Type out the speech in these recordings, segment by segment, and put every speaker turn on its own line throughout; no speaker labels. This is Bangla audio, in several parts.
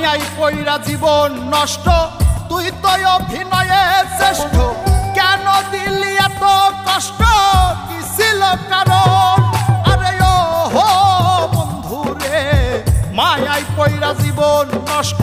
মায়াই পইরা জীবন নষ্ট, তুই তো অভিনয়ে শ্রেষ্ঠ। কেন দিলি এত কষ্ট? কি ছিল কারণ? আরে ও হো বন্ধুরে মায়াই পইরা জীবন নষ্ট।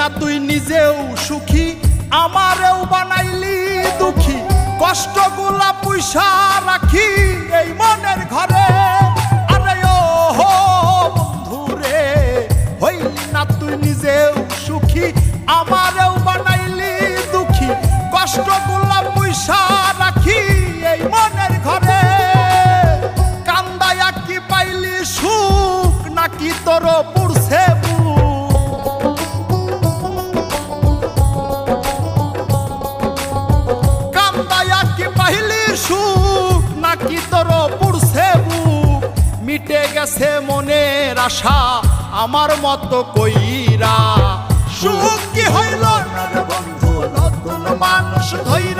না তুই নিজেও সুখী? আমারেও বানাইলি দুঃখী। কষ্টগুলা পয়সা রাখি এই মনের ঘরে। আরে ও হো বন্ধুরে, হইলি না তুই নিজেও সুখী? আমারেও গেছে মনের আশা আমার মত কইরা। সুখ কি হইল? বন্ধু নতুন মানুষ ধৈরায়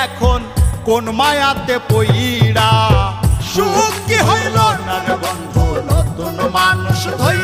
এখন কোন মায়াতে পইড়া? সুখ কি হইল না রে বন্ধু নতুন মানুষ ধৈরায়